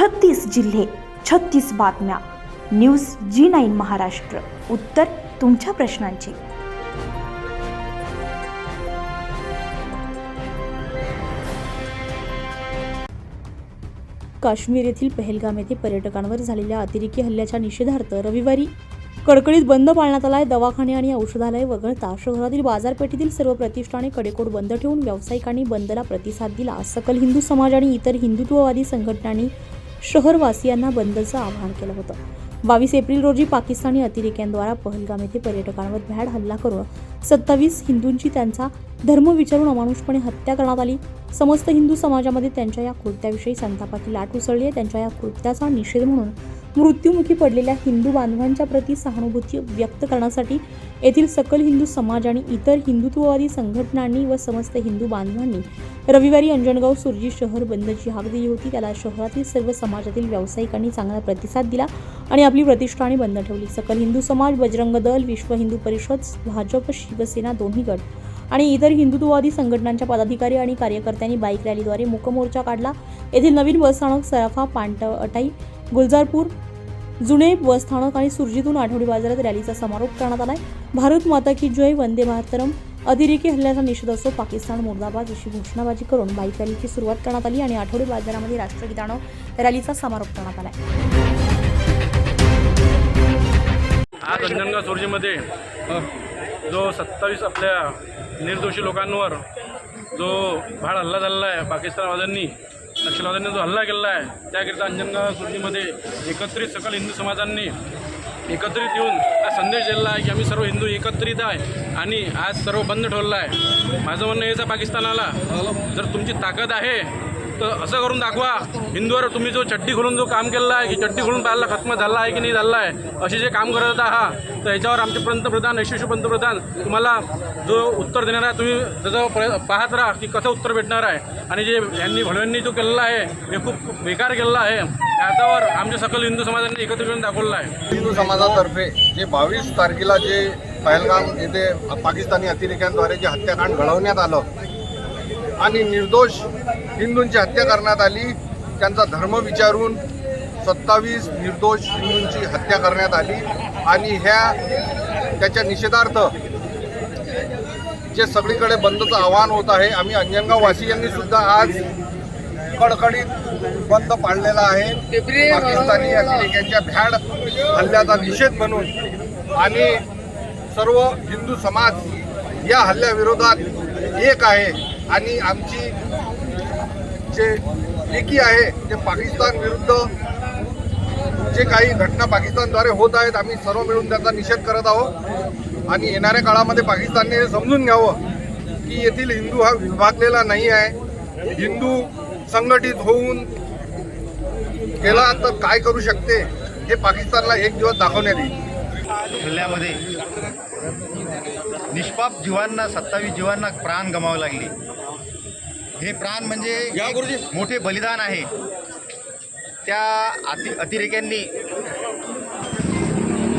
छत्तीस जिल्हे छत्तीस बातम्या. News Zee nine Maharashtra. उत्तर तुमच्या प्रश्नांची. काश्मीर येथील पहलगाम येथे पर्यटकांवर झालेल्या अतिरेकी हल्ल्याच्या निषेधार्थ रविवारी कडकडीत बंद पाळण्यात आलाय दवाखाने आणि औषधालय वगळता. शहरातील बाजारपेठेतील सर्व प्रतिष्ठाने कडेकोट बंद ठेवून व्यावसायिकांनी बंदला प्रतिसाद दिला. सकल हिंदू समाज आणि इतर हिंदुत्ववादी संघटनांनी शहरवासियांना बंदचं आवाहन केलं होतं. बावीस एप्रिल रोजी पाकिस्तानी अतिरेक्यांद्वारा पहलगाम येथे पर्यटकांवर भ्याड हल्ला करून सत्तावीस हिंदूंची त्यांचा धर्म विचारून अमानुषपणे हत्या करण्यात आली. समस्त हिंदू समाजामध्ये त्यांच्या या कृत्याविषयी संतापाची लाट उसळली आहे. त्यांच्या या कृत्याचा निषेध म्हणून मृत्युमुखी पडलेल्या हिंदू बांधवांच्या प्रती सहानुभूती व्यक्त करण्यासाठी येथील सकल हिंदू समाज आणि इतर हिंदुत्ववादी संघटनांनी व समस्त हिंदू बांधवांनी रविवारी अंजनगाव सुरजी शहर बंदची हाक दिली होती. त्याला शहरातील सर्व समाजातील व्यावसायिकांनी चांगला प्रतिसाद दिला आणि आपली प्रतिष्ठाने बंद ठेवली. सकल हिंदू समाज बजरंग दल विश्व हिंदू परिषद भाजप शिवसेना दोन्ही गट आणि इतर हिंदुत्ववादी संघटनांच्या पदाधिकारी आणि कार्यकर्त्यांनी बाईक रॅलीद्वारे मुकमोर्चा काढला. येथील नवीन बसस्थानक सराफा पांट अटाई गुलजारपूर. जुने बसस्थानक आणि सुरजीतून आठवडी बाजारात रॅलीचा समारोप करण्यात आलाय. भारत माता की जय वंदे मातरम अतिरेकी हल्ल्याचा निषेध असो पाकिस्तान मुर्दाबाद अशी घोषणाबाजी करून बाईक रॅलीची सुरुवात करण्यात आली आणि आठवडी बाजारामध्ये राष्ट्रगीतानं रॅलीचा समारोप करण्यात आलाय. आज अंजनगाव सुरजीमध्ये जो सत्तावीस आपल्या निर्दोषी लोकांवर जो भाड हल्ला झालेला आहे पाकिस्तानवाद्यांनी नक्षलवाद्यांनी जो हल्ला केला आहे त्याकरिता अंजनगाव सुरजीमध्ये एकत्रित सकल हिंदू समाजांनी एकत्रित येऊन हा संदेश दिलेला आहे की आम्ही सर्व हिंदू एकत्रित आहे आणि आज सर्व बंद ठेवलं आहे. माझं म्हणणं हेच आहे पाकिस्तानाला जर तुमची ताकद आहे तर असं करून दाखवा हिंदूवर तुम्ही जो चड्डी खोलून जो काम केलेला आहे की चड्डी खोलून पाहायला खत्म झाला आहे की नाही झाला आहे असे जे काम करत आहात तर याच्यावर आमचे पंतप्रधान यशस्वी पंतप्रधान तुम्हाला जो उत्तर देणार आहे तुम्ही त्याचं प्र पाहत राहा की कसं उत्तर भेटणार आहे. आणि जे यांनी भडव्यांनी जो केलेला आहे हे खूप बेकार केलेला आहे. त्याच्यावर आमच्या सकल हिंदू समाजांनी एकत्र येऊन दाखवलं आहे. हिंदू समाजातर्फे जे बावीस तारखेला जे पहलगाम येथे पाकिस्तानी अतिरेक्यांद्वारे जे हत्याकांड घडवण्यात आलं आणि निर्दोष हिंदूंची हत्या करण्यात आली. त्यांचा धर्म विचारून सत्तावीस निर्दोष हिंदूंची हत्या करण्यात आली. आणि ह्या त्याच्या निषेधार्थ जे सगळीकडे बंदचं आवाहन होत आहे आम्ही अंजनगाववासियांनी सुद्धा आज कडकडीत बंद पाडलेला आहे. पाकिस्तानी अतिरेक्यांच्या भ्याड हल्ल्याचा निषेध म्हणून. आणि सर्व हिंदू समाज या हल्ल्याविरोधात एक आहे. आणि आमची जे एकी आहे ते पाकिस्तान विरुद्ध जे काही घटना पाकिस्तानद्वारे होत आहेत आम्ही सर्व मिळून त्याचा निषेध करत आहोत. आणि येणाऱ्या काळामध्ये पाकिस्तानने हे समजून घ्यावं की येथील हिंदू हा विभागलेला नाही आहे. हिंदू संघटित होऊन केला तर काय करू शकते हे पाकिस्तानला एक दिवस दाखवण्यात येईल. हल्ल्यामध्ये निष्पाप जीवांना सत्तावीस जीवांना प्राण गमावे लागले. हे प्राण म्हणजे मोठे बलिदान आहे. त्या अति अतिरेक्यांनी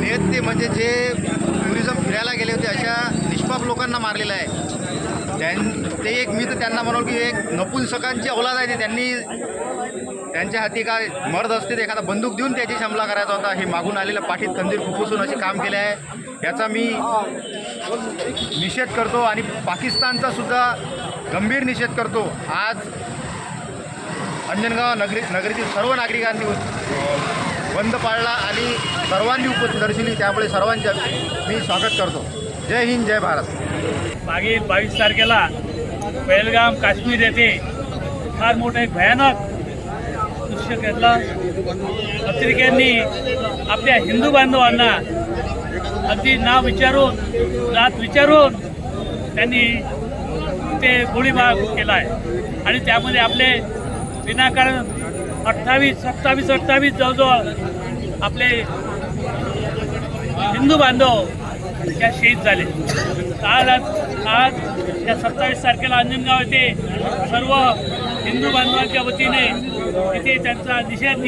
नेते म्हणजे जे टुरिझम फिरायला गेले होते अशा निष्पाप लोकांना मारलेलं आहे. त्यां ते एक मी तर त्यांना म्हणू की एक नपुंसकांची अवलाद आहे ते. त्यांनी त्यांच्या हाती काय मर्द असते ते एखादा बंदूक देऊन त्याची हमला करायचा होता. हे मागून आलेल्या पाठीत खंदीर फुफुसून असे काम केले आहे याचा मी निषेध करतो आणि पाकिस्तानचा सुद्धा गंभीर निषेध करतो. आज अंजनगाव नगरी नगरीतील सर्व नागरिकांनी बंद पाळला आणि सर्वांनी उपस्थित दर्शनी त्यामुळे सर्वांचे मी स्वागत करतो. जय हिंद जय भारत. मागील बावीस तारखेला बेलगाम काश्मीर येथे फार मोठं एक भयानक दृश्य घेतलं पत्रिकांनी आपल्या हिंदू बांधवांना अगदी नाव विचारून जात विचारून त्यांनी ते गोळीबार केला आहे आणि त्यामध्ये आपले विनाकारण अठ्ठावीस सत्तावीस अठ्ठावीस जवळजवळ आपले हिंदू बांधव त्या शहीद झाले. आज आज या सत्तावीस तारखेला अंजनगाव येथे सर्व हिंदू बांधवांच्या वतीने इथे त्यांचा निषेध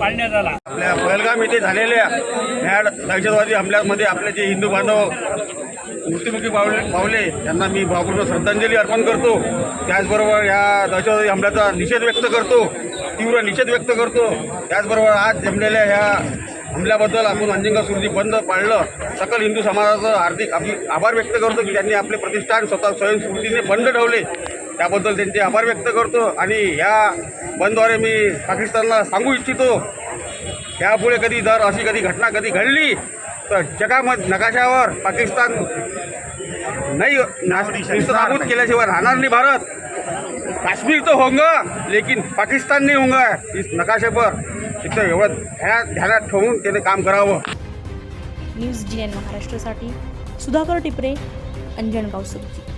पाळण्यात आला. आपल्या पहलगाम येथे झालेल्या ह्या दहशतवादी हमल्यामध्ये आपले जे हिंदू बांधव मृत्युमुखी पावले पावले त्यांना मी भावपूर्ण श्रद्धांजली अर्पण करतो. त्याचबरोबर या दहशतवादी हमल्याचा निषेध व्यक्त करतो. तीव्र निषेध व्यक्त करतो. त्याचबरोबर आज जमलेल्या ह्या हमल्याबद्दल आपण अंजिंगा सुरजी बंद पाळलं. सकल हिंदू समाजाचं हार्दिक आपली आभार व्यक्त करतो की त्यांनी आपले प्रतिष्ठान स्वतः स्वयंस्फूर्तीने बंद ठेवले. त्याबद्दल त्यांचे आभार व्यक्त करतो. आणि ह्या बंदद्वारे मी पाकिस्तानला सांगू इच्छितो. यापुढे कधी दर अशी कधी घटना कधी घडली तर जगामध्ये नकाशावर पाकिस्तान नाही नाबूद केल्याशिवाय राहणार नाही भारत. काश्मीर तो होंगा लेकिन पाकिस्तान नाही होंगा इस नकाशे पर इथं एवढं ध्यानात ध्यानात ठेवून त्याने काम करावं. न्यूज जी एन महाराष्ट्रासाठी सुधाकर टिपरे अंजणगाव सुरजी